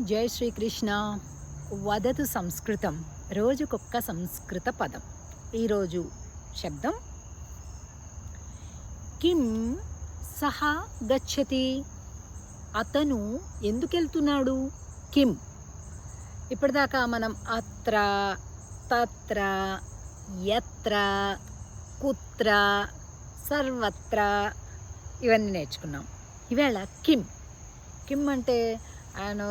జై శ్రీకృష్ణ. వదతు సంస్కృతం. రోజుకొక్క సంస్కృత పదం. ఈరోజు శబ్దం. కిం సహా గచ్చతి. అతను ఎందుకెళ్తున్నాడు? కిం. ఇప్పటిదాకా మనం అత్ర తత్ర ఎత్ర కుత్ర సర్వత్ర ఇవన్నీ నేర్చుకున్నాం. ఈవేళ కిం. కిమ్ అంటే ఆయన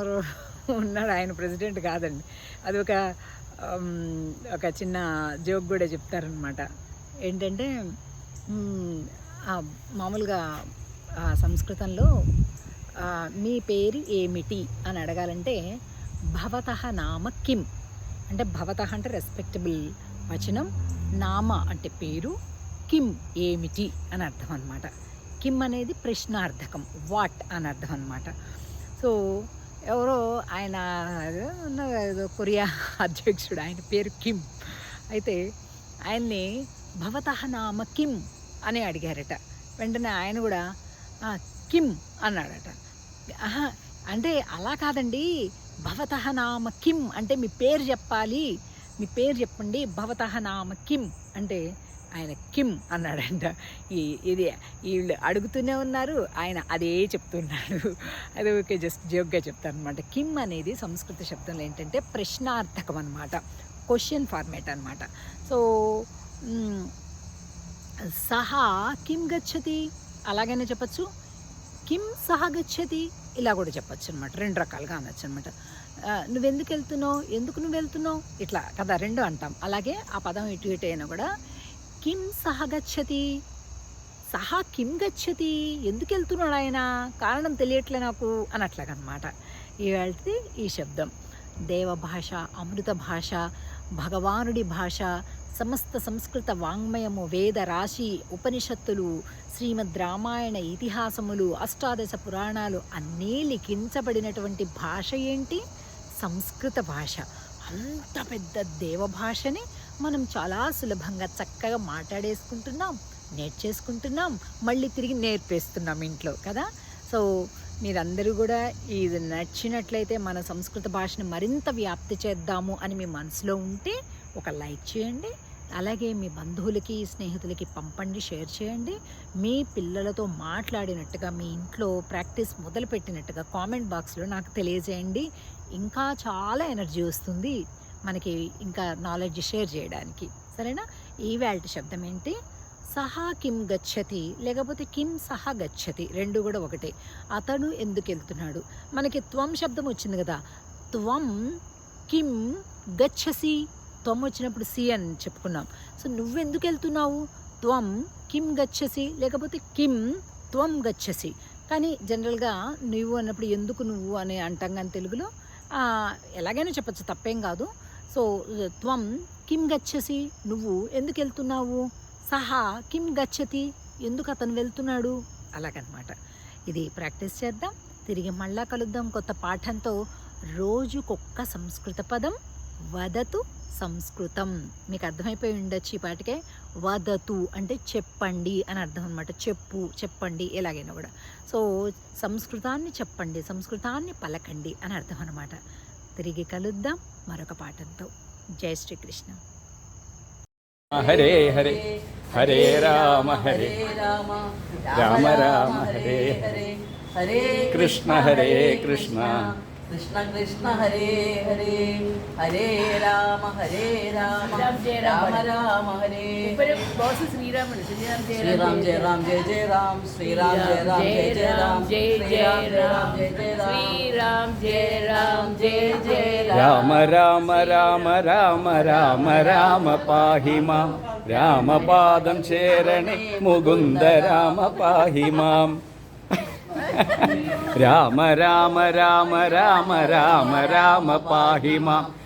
ఉన్నాడు ఆయన ప్రెసిడెంట్ కాదండి. అది ఒక ఒక చిన్న జోక్ కూడా చెప్తారనమాట ఏంటంటే మామూలుగా సంస్కృతంలో మీ పేరు ఏమిటి? అని అడగాలంటే భవత నామ కిం. అంటే భవత అంటే రెస్పెక్టబుల్ వచనం నామ అంటే పేరు కిమ్ ఏమిటి అని అర్థం అనమాట కిమ్ అనేది ప్రశ్నార్థకం వాట్ అని అర్థం అనమాట సో ఎవరో ఆయన ఉన్న కొరియా అధ్యక్షుడు ఆయన పేరు కిమ్. అయితే ఆయన్ని భవత నామ కిమ్ అని అడిగారట. వెంటనే ఆయన కూడా కిమ్ అన్నాడట. ఆహా అంటే అలా కాదండి. భవత నామ కిమ్ అంటే మీ పేరు చెప్పాలి. మీ పేరు చెప్పండి. భవత నామ కిమ్ అంటే ఆయన కిమ్ అన్నాడంట. ఈ ఇది వీళ్ళు అడుగుతూనే ఉన్నారు. ఆయన అదే చెప్తున్నాడు అది ఓకే జస్ట్ జోక్గా చెప్తాను అనమాట కిమ్ అనేది సంస్కృత శబ్దంలో ఏంటంటే ప్రశ్నార్థకం అనమాట క్వశ్చన్ ఫార్మేట్ అనమాట సో సహా కిం గచ్చతి అలాగనే చెప్పచ్చు. కిం సహా గచ్చతి ఇలా కూడా చెప్పచ్చు అనమాట రెండు రకాలుగా అనొచ్చు అనమాట నువ్వెందుకు వెళ్తున్నావు ఎందుకు నువ్వు వెళ్తున్నావు ఇట్లా కదా రెండు అంటాం. అలాగే ఆ పదం ఇటు ఇటు అయినా కూడా కిం సహ గచ్చతి? సహా కిం గచ్చతి? ఎందుకు వెళ్తున్నాడు ఆయన కారణం తెలియట్లే నాకు అని అట్లాగనమాట ఇవాళది ఈ శబ్దం. దేవ భాష అమృత భాష భగవానుడి భాష సమస్త సంస్కృత వాంగ్మయము వేద రాశి ఉపనిషత్తులు శ్రీమద్ రామాయణ ఇతిహాసములు అష్టాదశ పురాణాలు అన్నీ లిఖించబడినటువంటి భాష ఏంటి? సంస్కృత భాష. అంత పెద్ద దేవ భాషని మనం చాలా సులభంగా చక్కగా మాట్లాడేసుకుంటున్నాం నేర్చేసుకుంటున్నాం మళ్ళీ తిరిగి నేర్పేస్తున్నాం ఇంట్లో కదా? సో మీరందరూ కూడా ఇది నచ్చినట్లయితే మన సంస్కృత భాషను మరింత వ్యాప్తి చేద్దాము అని మీ మనసులో ఉంటే ఒక లైక్ చేయండి. అలాగే మీ బంధువులకి స్నేహితులకి పంపండి షేర్ చేయండి. మీ పిల్లలతో మాట్లాడినట్టుగా మీ ఇంట్లో ప్రాక్టీస్ మొదలుపెట్టినట్టుగా కామెంట్ బాక్స్లో నాకు తెలియజేయండి. ఇంకా చాలా ఎనర్జీ వస్తుంది మనకి ఇంకా నాలెడ్జ్ షేర్ చేయడానికి. సరేనా? ఈ వ్యాల్టి శబ్దం ఏంటి? సహా కిం గచ్చతి లేకపోతే కిం సహా గచ్చతి రెండు కూడా ఒకటే. అతను ఎందుకు వెళ్తున్నాడు? మనకి త్వం శబ్దం వచ్చింది కదా. త్వం కిం గచ్చసి. త్వం వచ్చినప్పుడు సి అని చెప్పుకున్నాం. సో నువ్వెందుకు వెళ్తున్నావు త్వం కిమ్ గచ్చసి లేకపోతే కిం త్వం గచ్చసి. కానీ జనరల్గా నువ్వు అన్నప్పుడు ఎందుకు నువ్వు అని అంటాం కానీ తెలుగులో ఎలాగైనా చెప్పచ్చు తప్పేం కాదు. సో త్వం కిమ్ గచ్చసి నువ్వు ఎందుకు వెళ్తున్నావు సహా కిమ్ గచ్చతి ఎందుకు అతను వెళ్తున్నాడు? అలాగనమాట. ఇది ప్రాక్టీస్ చేద్దాం తిరిగి మళ్ళా కలుద్దాం. కొత్త పాఠంతో రోజుకొక్క సంస్కృత పదం. వదతు సంస్కృతం. మీకు అర్థమైపోయి ఉండొచ్చు ఈ పాటికే. వదతు అంటే చెప్పండి అని అర్థం అనమాట చెప్పు చెప్పండి ఎలాగైనా కూడా. సో సంస్కృతాన్ని చెప్పండి సంస్కృతాన్ని పలకండి అని అర్థం అనమాట తిరిగి కలుద్దాం మరొక పాఠంతో. జై శ్రీకృష్ణ. హరే హరే హరే రామ హరే రామ రామ రామ హరే హరే హరే కృష్ణ హరే కృష్ణ. కృష్ణ కృష్ణ హరే హరే. హరే రామ హరే రామ రామ రామ హరే బాసు శ్రీరాముడు శ్రీరామ్ జయ శ్రీరామ్ జయ రామ్ జయ జయ రామ్ శ్రీరామ్ జయ రామ్ జయ జయ రామ్ జయ జయ రామ్ జయ జయ రామ్ శ్రీరామ్ జయ రామ్ జయ జయ రామ రామ రామ రామ రామ రామ పాహి మాం రామపాదం చేరణి ముకుంద రామ పాహి మాం రామ